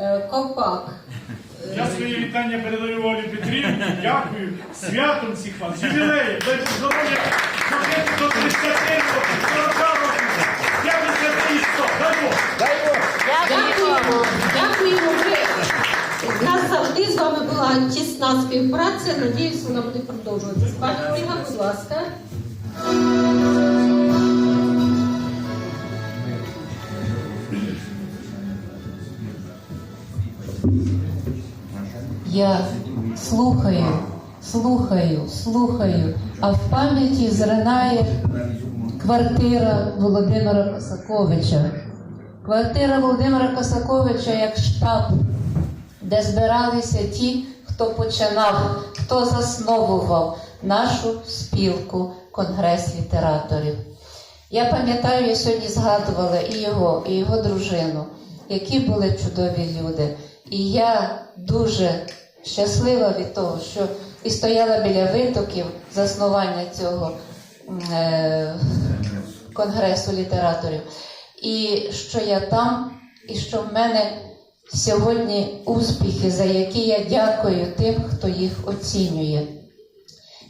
Е, Ковпак. Я своє вітання передаю Олі Петрівні. Дякую. Святом всіх вас. Ювілею. Дай здоров'я. Жити до 30 років, 40 років. 50 і 100. Дай Бог. Дякуємо. Дякуємо. У нас завжди з вами була тісна співпраця. Надіюсь, вона буде продовжуватися. Пані Ольга, будь ласка. Я слухаю, слухаю, слухаю, а в пам'яті зринає квартира Володимира Косаковича. Квартира Володимира Косаковича як штаб, де збиралися ті, хто починав, хто засновував нашу спілку Конгрес літераторів. Я пам'ятаю, я сьогодні згадувала і його, і його дружину, які були чудові люди. І я дуже щаслива від того, що і стояла біля витоків заснування цього е, конгресу літераторів. І що я там, і що в мене сьогодні успіхи, за які я дякую тим, хто їх оцінює.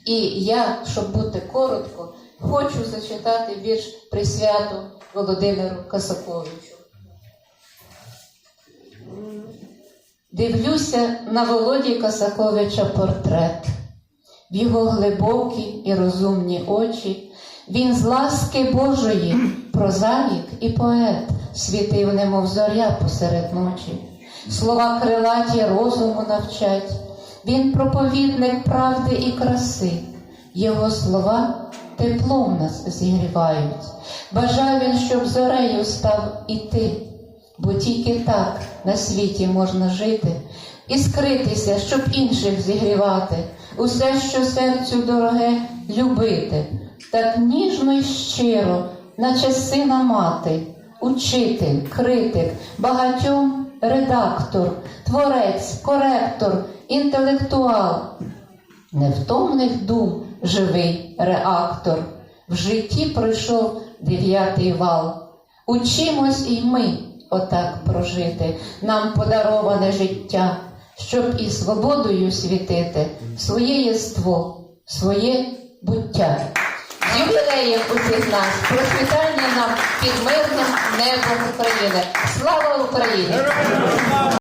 І я, щоб бути коротко, хочу зачитати вірш присвяту Володимиру Касаковичу. Дивлюся на Володі Касаковича портрет, в його глибокі і розумні очі. Він з ласки Божої, прозаїк і поет, світив, немов зоря посеред ночі. Слова крилаті розуму навчать. Він проповідник правди і краси. Його слова теплом нас зігрівають. Бажав він, щоб зорею став і ти, бо тільки так на світі можна жити і скритися, щоб інших зігрівати, усе, що серцю дороге, любити, так ніжно й щиро, наче сина мати, учитель, критик, багатьом редактор, творець, коректор, інтелектуал, невтомних дум живий реактор. В житті пройшов дев'ятий вал. Учимось і ми отак прожити, нам подароване життя, щоб і свободою світити своє єство, своє буття. З ювілеєм усіх нас, процвітання нам під мирним небом України. Слава Україні!